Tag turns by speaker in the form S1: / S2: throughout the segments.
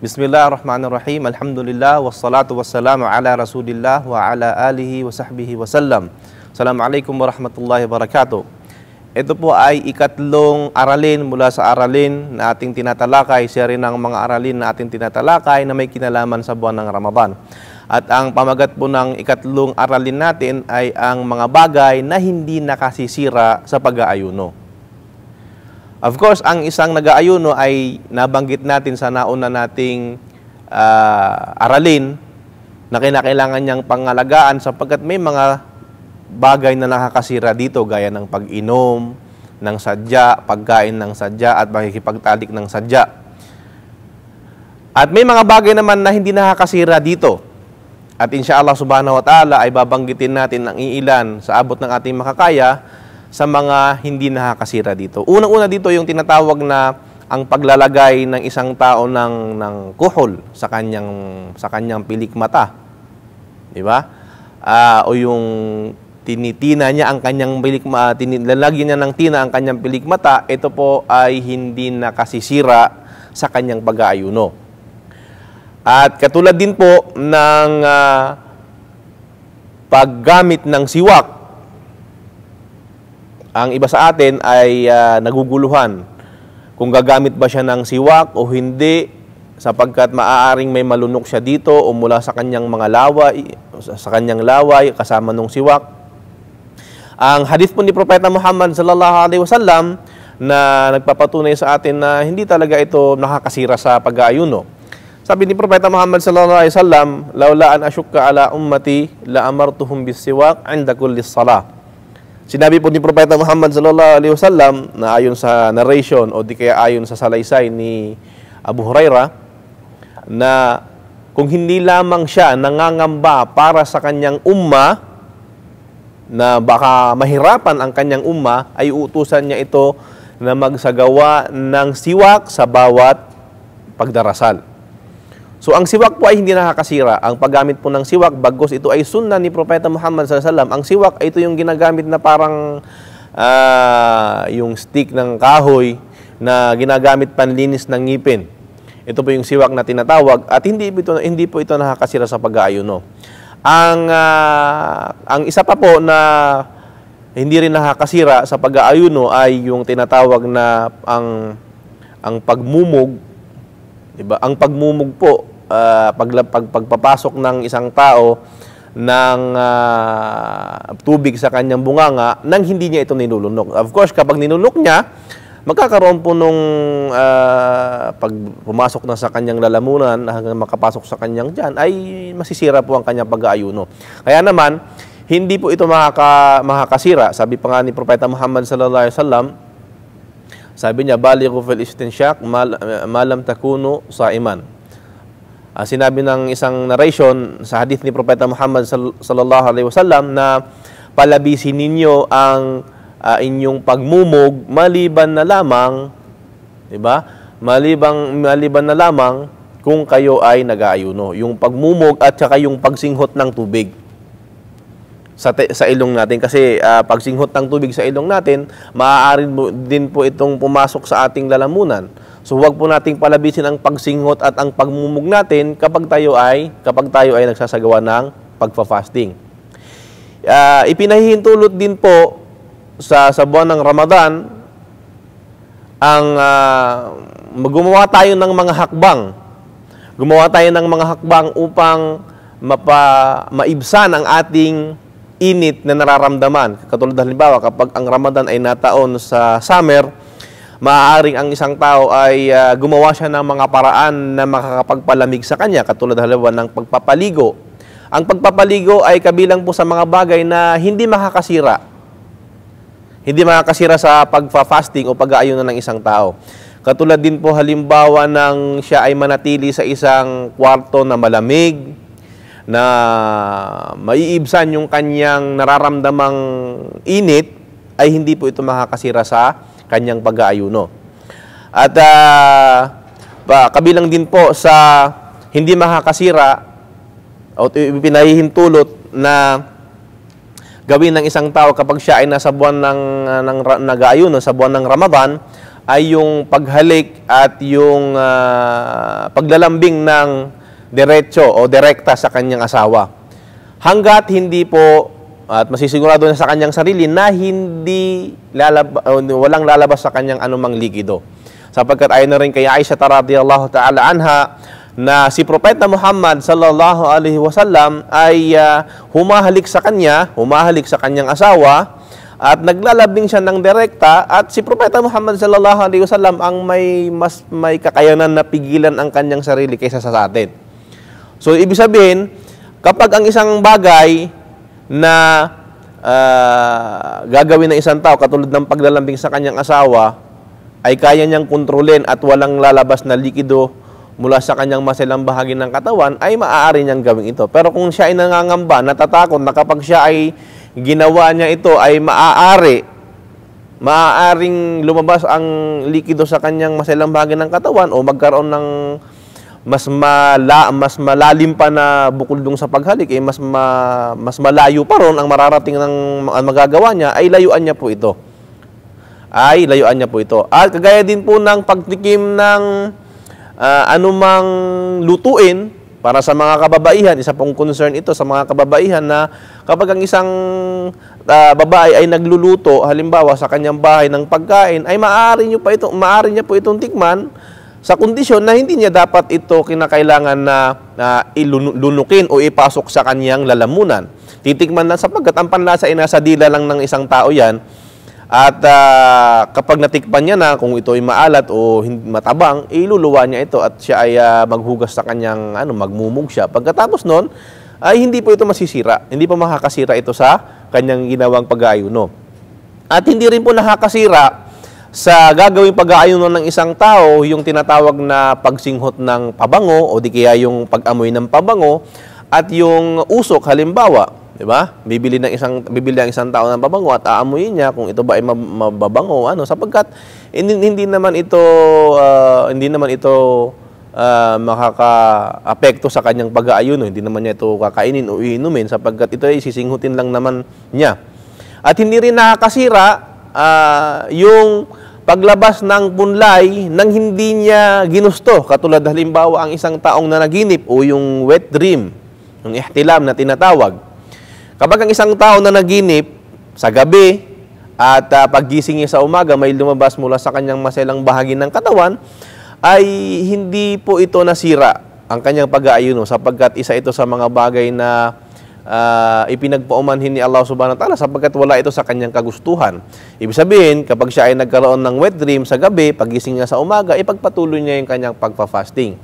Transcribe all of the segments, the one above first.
S1: Bismillahirrahmanirrahim. Alhamdulillah wassalatu wassalamu ala Rasulillah wa ala alihi wa sahbihi wa sallam. Assalamualaikum warahmatullahi wabarakatuh. Ito po ay ikatlong aralin mula sa aralin na ating tinatalakay. Siya rin ang mga aralin na ating tinatalakay na may kinalaman sa buwan ng Ramadan. At ang pamagat po ng ikatlong aralin natin ay ang mga bagay na hindi nakasisira sa pag-aayuno. Of course, ang isang nag-aayuno ay nabanggit natin sa nauna nating uh, aralin na kinakailangan niyang pangalagaan sapagkat may mga bagay na nakakasira dito gaya ng pag-inom ng sadya, pagkain ng sadya at makikipagtalik ng sadya. At may mga bagay naman na hindi nakakasira dito at insya Allah subhanahu wa ta'ala ay babanggitin natin ang iilan sa abot ng ating makakaya sa mga hindi nakakasira dito. Unang-una dito yung tinatawag na ang paglalagay ng isang tao ng ng kuhol sa kanyang sa kanyang pilik mata. 'Di ba? Uh, o yung tinitina niya ang kanyang pilik mata, nilalagyan niya ng tina ang kanyang pilik mata, ito po ay hindi nakasisira sa kanyang pag-aayuno. At katulad din po ng uh, paggamit ng siwak, ang iba sa atin ay uh, naguguluhan kung gagamit ba siya ng siwak o hindi sapagkat maaaring may malunok siya dito o mula sa kanyang mga laway, sa kanyang laway kasama ng siwak. Ang hadith po ni Propeta Muhammad sallallahu alaihi wasallam na nagpapatunay sa atin na hindi talaga ito nakakasira sa pag-aayuno. Sabi ni Propeta Muhammad sallallahu alaihi wasallam, "Laula an asyukka ala ummati la amartuhum bisiwak 'inda kulli salah." Sinabi po ni Propeta Muhammad sallallahu alaihi wasallam na ayon sa narration o di kaya ayon sa salaysay ni Abu Huraira na kung hindi lamang siya nangangamba para sa kanyang umma na baka mahirapan ang kanyang umma ay uutusan niya ito na magsagawa ng siwak sa bawat pagdarasal. So ang siwak po ay hindi nakakasira. Ang paggamit po ng siwak, bagos ito ay sunna ni Propeta Muhammad SAW. Ang siwak, ito yung ginagamit na parang uh, yung stick ng kahoy na ginagamit panlinis ng ngipin. Ito po yung siwak na tinatawag at hindi ito hindi po ito nakakasira sa pag-aayuno. Ang uh, ang isa pa po na hindi rin nakakasira sa pag-aayuno ay yung tinatawag na ang ang pagmumog, 'di ba? Ang pagmumog po uh, pag, pag, pagpapasok ng isang tao ng uh, tubig sa kanyang bunganga nang hindi niya ito ninulunok. Of course, kapag ninulunok niya, magkakaroon po nung uh, pag pumasok na sa kanyang lalamunan hanggang makapasok sa kanyang tiyan ay masisira po ang kanyang pag-aayuno. Kaya naman, hindi po ito makaka, makakasira. Sabi pa nga ni Propeta Muhammad sallallahu alaihi wasallam, sabi niya, balighu fil istinsyak mal, malam takunu sa iman Uh, sinabi ng isang narration sa hadith ni Propeta Muhammad sallallahu alaihi wasallam na palabisin ninyo ang uh, inyong pagmumog maliban na lamang, 'di ba? Malibang maliban na lamang kung kayo ay nag-aayuno. Yung pagmumog at saka yung pagsinghot ng tubig sa, te, sa ilong natin kasi uh, pagsinghot ng tubig sa ilong natin, maaari din po itong pumasok sa ating lalamunan. So huwag po nating palabisin ang pagsinghot at ang pagmumug natin kapag tayo ay kapag tayo ay nagsasagawa ng pagfa-fasting. Uh, ipinahihintulot din po sa sa buwan ng Ramadan ang uh, gumawa tayo ng mga hakbang. Gumawa tayo ng mga hakbang upang mapa, maibsan ang ating init na nararamdaman. Katulad halimbawa kapag ang Ramadan ay nataon sa summer, maaaring ang isang tao ay uh, gumawa siya ng mga paraan na makakapagpalamig sa kanya, katulad halimbawa ng pagpapaligo. Ang pagpapaligo ay kabilang po sa mga bagay na hindi makakasira. Hindi makakasira sa pagfa-fasting o pag-aayunan ng isang tao. Katulad din po halimbawa ng siya ay manatili sa isang kwarto na malamig, na maiibsan yung kanyang nararamdamang init, ay hindi po ito makakasira sa kanyang pag-aayuno. At uh, kabilang din po sa hindi makakasira o pinahihintulot na gawin ng isang tao kapag siya ay nasa buwan ng, ng nag-aayuno, sa buwan ng Ramadan, ay yung paghalik at yung uh, paglalambing ng diretso o direkta sa kanyang asawa. Hanggat hindi po at masisigurado na sa kanyang sarili na hindi lalab- walang lalabas sa kanyang anumang likido. Sapagkat ayon na rin kay Aisha radhiyallahu ta'ala anha na si Propeta Muhammad sallallahu alaihi wasallam ay uh, humahalik sa kanya, humahalik sa kanyang asawa at naglalabing siya ng direkta at si Propeta Muhammad sallallahu alaihi wasallam ang may mas may kakayanan na pigilan ang kanyang sarili kaysa sa atin. So ibig sabihin, kapag ang isang bagay na uh, gagawin ng isang tao katulad ng paglalambing sa kanyang asawa ay kaya niyang kontrolin at walang lalabas na likido mula sa kanyang masilang bahagi ng katawan, ay maaari niyang gawin ito. Pero kung siya ay nangangamba, natatakot na kapag siya ay ginawa niya ito ay maaari maaaring lumabas ang likido sa kanyang maselang bahagi ng katawan o magkaroon ng mas mala, mas malalim pa na bukol dong sa paghalik eh mas ma, mas malayo pa ron ang mararating ng ang magagawa niya ay layuan niya po ito. Ay layuan niya po ito. At kagaya din po ng pagtikim ng uh, anumang lutuin para sa mga kababaihan, isa pong concern ito sa mga kababaihan na kapag ang isang uh, babae ay nagluluto, halimbawa sa kanyang bahay ng pagkain, ay maaari niyo pa ito, maaari niya po itong tikman sa kondisyon na hindi niya dapat ito kinakailangan na, na ilunukin o ipasok sa kanyang lalamunan. Titikman lang sapagkat ang panlasa ay nasa dila lang ng isang tao yan at uh, kapag natikpan niya na kung ito ay maalat o hindi matabang, iluluwa niya ito at siya ay uh, maghugas sa kanyang ano, magmumug siya. Pagkatapos noon, ay hindi po ito masisira. Hindi pa makakasira ito sa kanyang ginawang pag-aayuno. At hindi rin po nakakasira sa gagawing pag-aayuno ng isang tao, yung tinatawag na pagsinghot ng pabango o di kaya yung pag-amoy ng pabango at yung usok halimbawa 'Di ba? Bibili ng isang bibili ang isang tao ng pabango at aamuyin niya kung ito ba ay mababango ano sapagkat hindi, hindi naman ito uh, hindi naman ito uh, makaka-apekto sa kanyang pag-aayuno. Hindi naman niya ito kakainin o iinumin sapagkat ito ay sisinghutin lang naman niya. At hindi rin nakakasira uh, yung paglabas ng punlay nang hindi niya ginusto. Katulad halimbawa ang isang taong nanaginip o yung wet dream, yung ihtilam na tinatawag. Kapag ang isang tao na naginip sa gabi at uh, paggising niya sa umaga may lumabas mula sa kanyang maselang bahagi ng katawan, ay hindi po ito nasira ang kanyang pag-aayuno sapagkat isa ito sa mga bagay na uh, ipinagpaumanhin ni Allah subhanahu wa ta'ala sapagkat wala ito sa kanyang kagustuhan. Ibig sabihin, kapag siya ay nagkaroon ng wet dream sa gabi, pagising niya sa umaga, ipagpatuloy niya yung kanyang pagpa-fasting.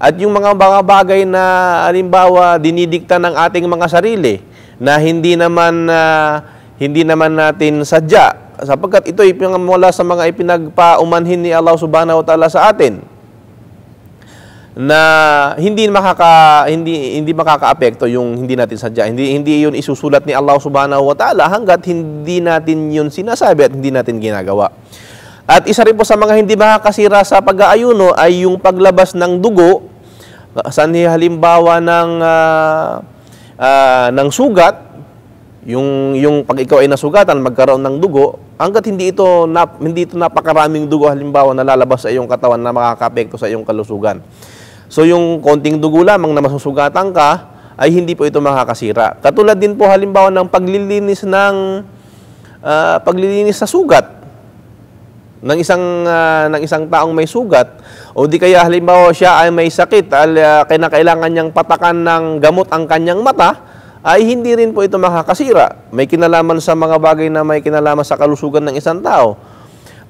S1: At yung mga mga bagay na, alimbawa, dinidikta ng ating mga sarili, na hindi naman uh, hindi naman natin sadya sapagkat ito ay mula sa mga ipinagpaumanhin ni Allah Subhanahu wa Ta'ala sa atin na hindi makaka hindi hindi makakaapekto yung hindi natin sadya. Hindi hindi yun isusulat ni Allah Subhanahu wa Ta'ala hangga't hindi natin yun sinasabi at hindi natin ginagawa. At isa rin po sa mga hindi makakasira sa pag-aayuno ay yung paglabas ng dugo. Sa halimbawa ng uh, uh, ng sugat, yung yung pag ikaw ay nasugatan, magkaroon ng dugo, hangga't hindi ito nap, hindi ito napakaraming dugo halimbawa na lalabas sa iyong katawan na makakapekto sa iyong kalusugan. So yung konting dugo lamang na masusugatan ka ay hindi po ito makakasira. Katulad din po halimbawa ng paglilinis ng uh, paglilinis sa sugat ng isang uh, ng isang taong may sugat o di kaya halimbawa siya ay may sakit al uh, kinakailangan niyang patakan ng gamot ang kanyang mata ay hindi rin po ito makakasira. May kinalaman sa mga bagay na may kinalaman sa kalusugan ng isang tao.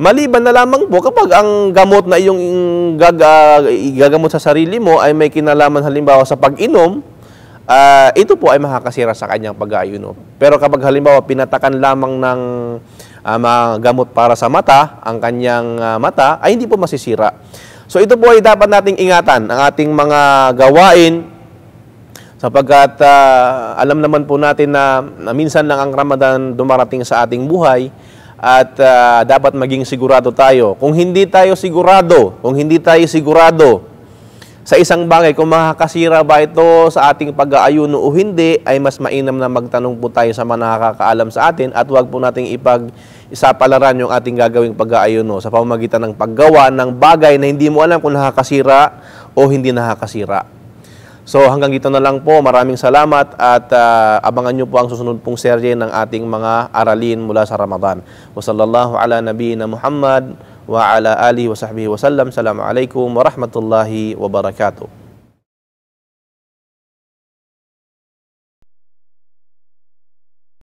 S1: Maliban na lamang po kapag ang gamot na iyong gaga, gagamot sa sarili mo ay may kinalaman halimbawa sa pag-inom, uh, ito po ay makakasira sa kanyang pag-aayuno. Pero kapag halimbawa pinatakan lamang ng uh, mga gamot para sa mata, ang kanyang uh, mata, ay hindi po masisira. So ito po ay dapat nating ingatan, ang ating mga gawain, sapagkat uh, alam naman po natin na, na minsan lang ang Ramadan dumarating sa ating buhay, at uh, dapat maging sigurado tayo. Kung hindi tayo sigurado, kung hindi tayo sigurado sa isang bagay, kung makakasira ba ito sa ating pag-aayuno o hindi, ay mas mainam na magtanong po tayo sa mga nakakaalam sa atin at huwag po nating ipag isapalaran yung ating gagawing pag-aayuno sa pamamagitan ng paggawa ng bagay na hindi mo alam kung nakakasira o hindi nakakasira. So hanggang dito na lang po. Maraming salamat at uh, abangan nyo po ang susunod pong serye ng ating mga aralin mula sa Ramadan. Wa sallallahu ala nabiyina Muhammad wa ala alihi wa sahbihi wa sallam. Assalamualaikum warahmatullahi wabarakatuh.